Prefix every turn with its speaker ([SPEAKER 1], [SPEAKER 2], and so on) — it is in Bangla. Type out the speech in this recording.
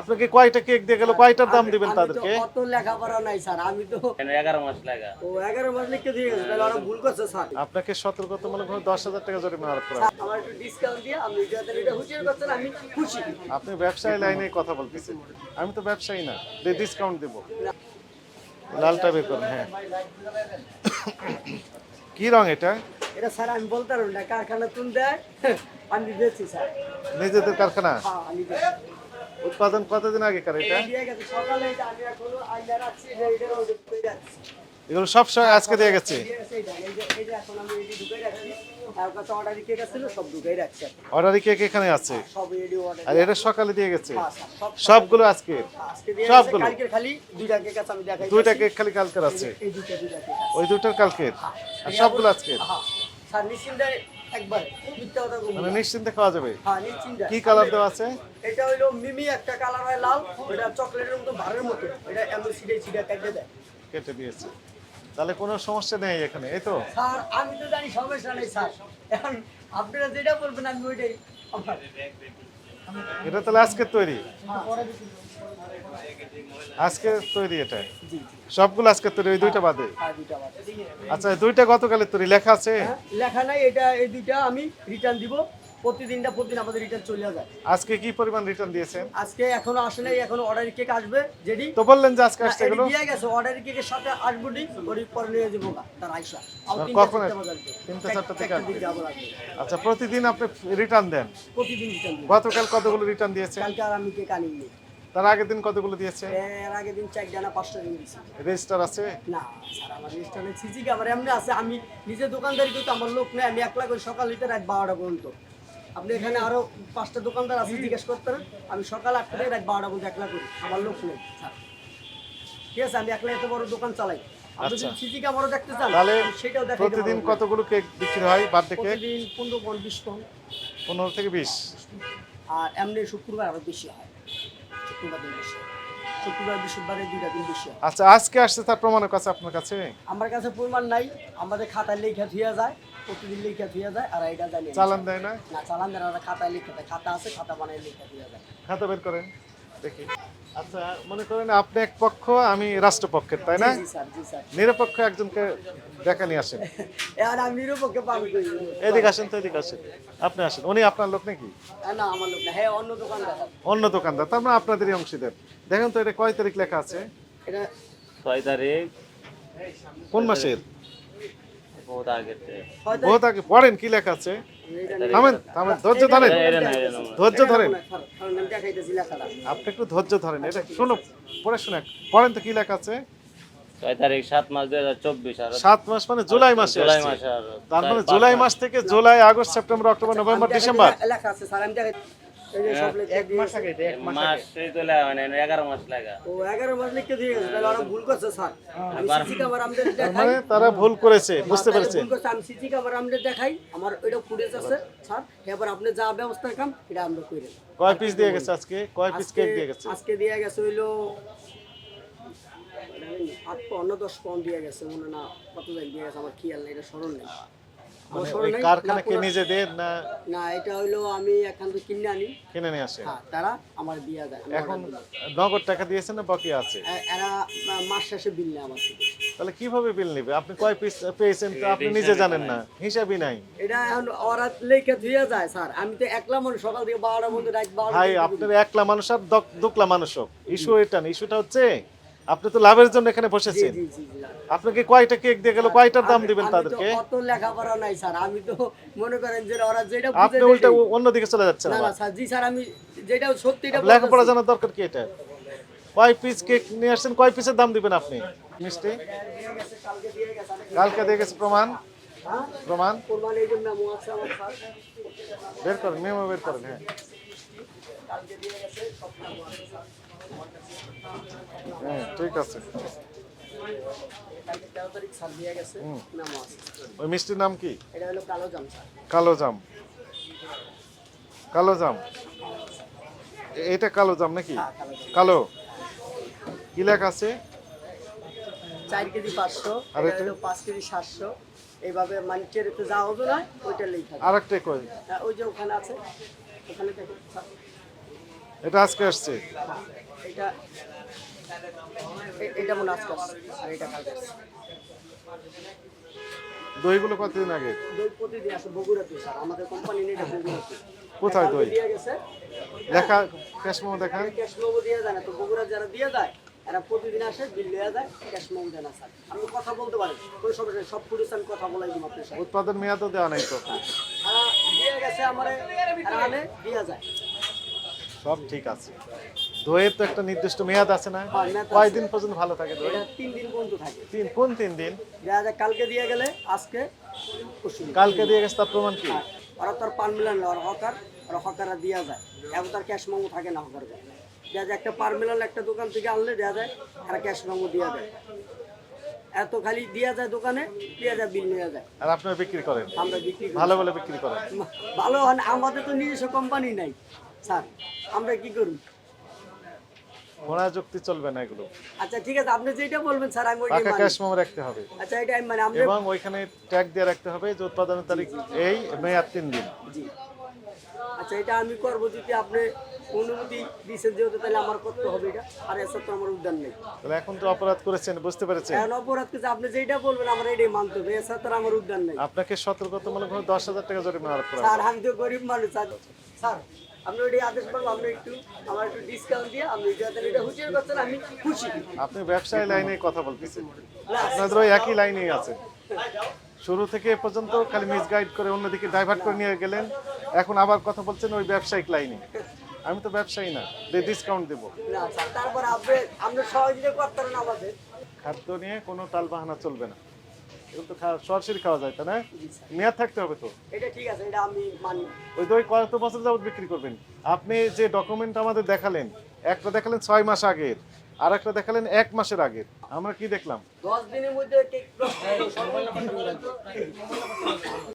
[SPEAKER 1] আপনাকে কয়টা কেক দিয়ে গেল? কয়টার দাম দিবেন
[SPEAKER 2] আমি তো
[SPEAKER 1] তাদেরকে?
[SPEAKER 2] অত লেখাপড়া নাই স্যার। আমি তো
[SPEAKER 3] এগারো মাস লাগা
[SPEAKER 2] ও এগারো মাস লিখে দিয়ে গেছে তাহলে ওরা ভুল করছে স্যার।
[SPEAKER 1] আপনাকে সতর্কতামূলক ভাবে দশ হাজার টাকা জরিমানা আরোপ করা হবে।
[SPEAKER 2] আমার একটু ডিসকাউন্ট দিয়ে আপনি যাতে এটা হুঁশিয়ার করছেন আমি খুশি।
[SPEAKER 1] আপনি ব্যবসায়ী লাইনে কথা বলতেছেন। আমি তো ব্যবসায়ী না যে ডিসকাউন্ট দেবো। লালটা বের করুন হ্যাঁ। কি রং এটা?
[SPEAKER 2] এটা স্যার আমি বলতে পারব না। কারখানা তুল দেয় আমি দিয়েছি স্যার।
[SPEAKER 1] নিজেদের কারখানা?
[SPEAKER 2] হ্যাঁ আমি দিয়েছি।
[SPEAKER 1] উৎপাদন কতদিন
[SPEAKER 2] গেছে সকালে এটা
[SPEAKER 1] এগুলো সব সময় আজকে দিয়ে গেছে?
[SPEAKER 2] অর্ডার কেক এখন।
[SPEAKER 1] আছে? আর এটা সকালে দিয়ে গেছে?
[SPEAKER 2] হ্যাঁ সব
[SPEAKER 1] সবগুলো আজকে?
[SPEAKER 2] আজকে
[SPEAKER 1] সবগুলো?
[SPEAKER 2] দুইটা কেক
[SPEAKER 1] খালি কালকের আছে? ওই দুটার কালকের? আর সবগুলো
[SPEAKER 2] হ্যাঁ নিশ্চিন্তে একবার মিথ্যা কথা বলব
[SPEAKER 1] মানে নিশ্চিন্তে খাওয়া যাবে?
[SPEAKER 2] হ্যাঁ নিশ্চিন্তে।
[SPEAKER 1] কি কালার দেওয়া আছে?
[SPEAKER 2] এটা হইল মিমি একটা কালার হয় লাল এটা চকলেটের মতো ভারের মতো। এটা এমন কেটে দেয়।
[SPEAKER 1] কেটে দিয়েছে। তাহলে কোনো সমস্যা নেই এখানে এই তো?
[SPEAKER 2] স্যার আমি তো জানি সমস্যা নেই স্যার। এখন আপনারা যেটা বলবেন আমি ওইটাই। আমার
[SPEAKER 1] এটা তাহলে আজকের তৈরি? আজকে তৈরি এটা? সবগুলো আজকে তৈরি ওই দুইটা বাদে?
[SPEAKER 2] আর দুইটা বাদ।
[SPEAKER 1] আচ্ছা দুইটা গতকালের তৈরি লেখা আছে?
[SPEAKER 2] হ্যাঁ, লেখা নাই এটা এই দুইটা আমি রিটার্ন দিব। প্রতিদিনটা প্রতিদিন আমাদের রিটার্ন চলে যায়।
[SPEAKER 1] আজকে কি পরিমাণ রিটার্ন দিয়েছেন?
[SPEAKER 2] আজকে এখনও আসে নাই এখনও অর্ডার কেক আসবে যেটি
[SPEAKER 1] তো বললেন যে আজকে আসছে এগুলো।
[SPEAKER 2] দিয়ে গেছে অর্ডার কেকের সাথে আসব নি ওর পরে নিয়ে যাব তার আইসা।
[SPEAKER 1] কখন। তিনটা চারটা থেকে। আচ্ছা প্রতিদিন আপনি রিটার্ন দেন?
[SPEAKER 2] প্রতিদিন রিটার্ন
[SPEAKER 1] গতকাল কতগুলো রিটার্ন দিয়েছেন?
[SPEAKER 2] কালকে আর আমি কেক আনিনি।
[SPEAKER 1] তার আগের দিন কতগুলো দিয়েছে?
[SPEAKER 2] এর আগের দিন চার ডানা পাঁচটা দিন দিছি
[SPEAKER 1] রেজিস্টার আছে?
[SPEAKER 2] না স্যার আমার রেস্টুরেন্টে সিসি ক্যামেরা এমনি আছে আমি নিজে দোকানদারি কিন্তু আমার লোক নেই আমি একলা করে সকাল হইতে রাত বারোটা পর্যন্ত। আপনি এখানে আরও পাঁচটা দোকানদার আছে জিজ্ঞেস করতে পারেন। আমি সকাল আটটা থেকে রাত বারোটা পর্যন্ত একলা করি আমার লোক নেই। ঠিক আছে আমি একলা এত বড় দোকান চালাই। আপনি যদি
[SPEAKER 1] আচ্ছা।
[SPEAKER 2] সিসি ক্যামেরা দেখতে চান
[SPEAKER 1] তাহলে
[SPEAKER 2] সেটাও
[SPEAKER 1] প্রতিদিন কতগুলো কেক বিক্রি হয় বার্থডে কেক
[SPEAKER 2] প্রতিদিন পনেরো পন বিশ পন
[SPEAKER 1] পনেরো থেকে বিশ?
[SPEAKER 2] আর এমনি শুক্রবার আরও বেশি হয়। শুক্রবার দিন বেশি হয়। শুক্রবার বৃহস্পতিবারে দুইটা দিন বসে
[SPEAKER 1] আচ্ছা আজকে আসছে তার প্রমাণের কাছে আপনার কাছে?
[SPEAKER 2] আমার কাছে প্রমাণ নাই আমাদের খাতায় লেখা থিয়া যায় প্রতিদিন লেখা থিয়া যায় আর এটা জানি
[SPEAKER 1] চালান দেয় না?
[SPEAKER 2] না চালান দেয় না, খাতায় লেখা খাতা আছে খাতা বানায় লেখা থিয়া যায়।
[SPEAKER 1] খাতা বের করেন। দেখি। আচ্ছা মনে করেন আপনি এক পক্ষ আমি রাষ্ট্রপক্ষের তাই না? নিরপেক্ষ একজনকে দেখা নিয়ে আসেন।
[SPEAKER 2] এবার আমি নিরপেক্ষে পাবো কই
[SPEAKER 1] এদিকে আসেন তো এদিকে আসেন। আপনি আসেন। উনি আপনার লোক নাকি?
[SPEAKER 2] না আমার লোক না। হ্যাঁ অন্য
[SPEAKER 1] দোকানদার। তার মানে আপনাদেরই অংশীদার। দেখেন তো এটা কয় তারিখ লেখা আছে?
[SPEAKER 2] এটা
[SPEAKER 3] ছয় তারিখ?
[SPEAKER 1] কোন মাসের?
[SPEAKER 3] বহুত
[SPEAKER 1] আগে পড়েন কি লেখা আছে? থামেন থামেন ধৈর্য ধরেন। ধৈর্য ধরেন। আপনি একটু ধৈর্য ধরেন। এটা শোনো পড়ে শুনে পড়েন তো কি লেখা আছে?
[SPEAKER 3] ছয় তারিখ সাত মাস দুই হাজার চব্বিশ
[SPEAKER 1] সাত মাস মানে জুলাই মাসে
[SPEAKER 3] জুলাই মাসে
[SPEAKER 1] তার মানে জুলাই মাস থেকে July August September October November December.
[SPEAKER 3] মাস তো মানে এগারো মাস লাগা।
[SPEAKER 2] ও এগারো মাস লিখে দিয়ে গেছে তাহলে ওরা ভুল করছে স্যার। সিসি ক্যামেরা আমাদের দেখাই।
[SPEAKER 1] মানে তারা ভুল করেছে বুঝতে
[SPEAKER 2] তাহলে ভুল করছে, আমি সিসি ক্যামেরা আমাদের দেখাই। আমার ওইটা ফুটেজ আছে স্যার। এবার আপনি যা ব্যবস্থা কাম এটা আমরা করি
[SPEAKER 1] কয় পিস দিয়ে গেছে আজকে? কয় পিস কেক দিয়ে গেছে?
[SPEAKER 2] আজকে দিয়ে গেছে হইল আট পনেরো দশ পাউন্ড দিয়ে গেছে মনে না কত দিয়ে গেছে আমার খেয়াল নেই এটা স্মরণ নেই।
[SPEAKER 1] কারখানা
[SPEAKER 2] না
[SPEAKER 1] কে
[SPEAKER 2] পুরা-
[SPEAKER 1] নিজে দেন না
[SPEAKER 2] না এটা হইল আমি এখান থেকে কিনে আনি।
[SPEAKER 1] কিনে নিয়ে আসে।
[SPEAKER 2] হ্যাঁ তারা আমার দিয়ে দেয়
[SPEAKER 1] এখন নগদ টাকা দিয়েছেন না বাকি আছে?
[SPEAKER 2] এরা মাস শেষে বিল নেয় আমার থেকে।
[SPEAKER 1] তাহলে কীভাবে বিল নেবে? আপনি কয় পিস পেয়েছেন তো আপনি নিজে জানেন না হিসাবই নাই।
[SPEAKER 2] এটা এখন ওরা লেখে ধুয়ে যায় স্যার। আমি তো একলা মানুষ সকাল থেকে বারোটার মধ্যে রাত বারোটা
[SPEAKER 1] ভাই আপনার একলা মানুষ আর দক- দুকলা মানুষ হোক। ইস্যু এটা না ইস্যুটা হচ্ছে আপনি তো লাভের জন্য এখানে বসেছেন।
[SPEAKER 2] জি জি জি।
[SPEAKER 1] আপনাকে কয়টা কেক দিয়ে গেল? কয়টার দাম দিবেন তাদেরকে?
[SPEAKER 2] অত লেখাপড়া নাই স্যার। আমি তো মনে করেন যে ওরা যেটা
[SPEAKER 1] আপনি উল্টা অন্যদিকে চলে যাচ্ছেন
[SPEAKER 2] না না স্যার জি স্যার আমি যেটা সত্যি এটা
[SPEAKER 1] লেখাপড়া। জানার দরকার কি এটা? কয় পিস কেক নিয়ে আসছেন? কয় পিসের দাম দিবেন আপনি? মিষ্টি?
[SPEAKER 2] কালকে দিয়ে গেছে,
[SPEAKER 1] কালকে দিয়ে গেছে প্রমাণ।
[SPEAKER 2] হ্যাঁ?
[SPEAKER 1] প্রমাণ? বের করেন মেমো বের করেন হ্যাঁ।
[SPEAKER 2] কালকে দিয়ে গেছে সব মেমো স্যার
[SPEAKER 1] হ্যাঁ ঠিক আছে। ওই মিষ্টির নাম কি?
[SPEAKER 2] এটা কালো জাম
[SPEAKER 1] কালো জাম। এটা কালো জাম নাকি?
[SPEAKER 2] হ্যাঁ কালো
[SPEAKER 1] কি লেখা আছে?
[SPEAKER 2] চার কেজি পাঁচশো
[SPEAKER 1] আর
[SPEAKER 2] এটা
[SPEAKER 1] এটা?
[SPEAKER 2] পাঁচ কেজি সাতশো। এইভাবে মানে চেরেতে যা হবে না ওইটা লেখা
[SPEAKER 1] আর একটা কই?
[SPEAKER 2] হ্যাঁ, ওই যে ওখানে আছে। ওখানে
[SPEAKER 1] এটা আজকে আসছে।
[SPEAKER 2] এটা এ- এটা মনে আজকে আসছে, আর এটা কালকে আসছে।
[SPEAKER 1] দইগুলো কতদিন আগে?
[SPEAKER 2] দই প্রতিদিন আসে বগুড়াতে স্যার। আমাদের কোম্পানি নেই এটা বগুড়াতে।
[SPEAKER 1] কোথায় দই?
[SPEAKER 2] দিয়ে গেছে।
[SPEAKER 1] লেখা ক্যাশ মেমো দেখা
[SPEAKER 2] ক্যাশ দিয়ে যায় না তো বগুড়া যারা দিয়ে যায় এরা প্রতিদিন আসে বিল দেওয়া যায় ক্যাশ মেমো দেয় না স্যার। আপনি কথা বলতে কোনো সমস্যা সব পুলিশ আমি কথা বলাই দিব আপনার সাথে।
[SPEAKER 1] উৎপাদন মেয়াদও দেওয়া নাই তো?
[SPEAKER 2] এরা দিয়ে গেছে আমার এরা আনে দিয়ে যায়।
[SPEAKER 1] সব ঠিক আছে। দইয়ের তো একটা নির্দিষ্ট মেয়াদ আছে না?
[SPEAKER 2] হ্যাঁ,
[SPEAKER 1] কয়দিন পর্যন্ত ভালো থাকে দই?
[SPEAKER 2] তিন দিন পর্যন্ত থাকে।
[SPEAKER 1] তিন কোন তিন দিন?
[SPEAKER 2] কালকে দিয়ে গেলে আজকে
[SPEAKER 1] কালকে দিয়ে গেছে তার প্রমাণ কি?
[SPEAKER 2] আর ওরা তো আর পান মিলান না, ওরা হকার ওরা হকাররা দিয়া যায়। এখন তার ক্যাশ মেমো থাকে না হকার দেখা যায় একটা পার মিলান একটা দোকান থেকে আনলে দেওয়া যায় আর ক্যাশ মেমো দিয়া যায়। এত খালি দিয়া যায় দোকানে দিয়া যায় বিল নেওয়া যায়।
[SPEAKER 1] আর আপনারা বিক্রি করেন?
[SPEAKER 2] আমরা বিক্রি করি।
[SPEAKER 1] ভালো বলে বিক্রি করেন?
[SPEAKER 2] ভালো হয় না, আমাদের তো নিজস্ব কোম্পানি নাই। স্যার আমরা কি করব
[SPEAKER 1] ঘোড়া যুক্তি চলবে না এগুলো।
[SPEAKER 2] আচ্ছা ঠিক আছে আপনি যেটা বলবেন স্যার আমি ওইটাই
[SPEAKER 1] পাকা
[SPEAKER 2] মানি।
[SPEAKER 1] ক্যাশ মেমো রাখতে হবে।
[SPEAKER 2] আচ্ছা এটা মানে আমরা
[SPEAKER 1] এবং ওইখানে ট্যাগ দিয়ে রাখতে হবে যে উৎপাদনের তারিখ এই মেয়াদ তিন দিন।
[SPEAKER 2] জি। আচ্ছা এটা আমি করব যদি আপনি অনুমতি দিয়েছেন যেহেতু তাহলে আমার করতে হবে এটা। আর এসব তো আমার উদ্যান নেই।
[SPEAKER 1] তাহলে এখন তো অপরাধ করেছেন বুঝতে পেরেছেন?
[SPEAKER 2] এখন অপরাধ আপনি যেটা বলবেন আমার এটাই মানতে হবে। এছাড়া তো আমার উদ্যান নেই।
[SPEAKER 1] আপনাকে সতর্কতামূলক ভাবে দশ হাজার টাকা জরিমানা আরোপ করা
[SPEAKER 2] স্যার আমি তো গরিব মানুষ স্যার। স্যার আপনি ওইটাই আদেশ করব আপনি একটু আমার একটু ডিসকাউন্ট দিয়ে আপনি এটা এটা হুঁচিয়ে করছেন আমি খুশি।
[SPEAKER 1] আপনি ব্যবসায়ী লাইনে কথা বলতেছেন। আপনাদের ওই একই লাইনেই আছেন শুরু থেকে এ পর্যন্ত খালি মিসগাইড করে অন্যদিকে ডাইভার্ট করে নিয়ে গেলেন। এখন আবার কথা বলছেন ওই ব্যবসায়িক লাইনে। আমি তো ব্যবসায়ী না ডিসকাউন্ট দেবো।
[SPEAKER 2] তারপর আপনি আপনি সহযোগিতা করতেন আমাদের।
[SPEAKER 1] খাদ্য নিয়ে কোনো তাল বাহানা চলবে না। এগুলো তো খাওয়া সরাসরি খাওয়া যায় তাই না? মেয়াদ থাকতে হবে তো?
[SPEAKER 2] এটা ঠিক আছে এটা আমি মানি
[SPEAKER 1] ওই দই কত বছর যাবত বিক্রি করবেন। আপনি যে ডকুমেন্ট আমাদের দেখালেন একটা দেখালেন ছয় মাস আগের আর একটা দেখালেন এক মাসের আগে আমরা কি দেখলাম?
[SPEAKER 2] দশ দিনের মধ্যে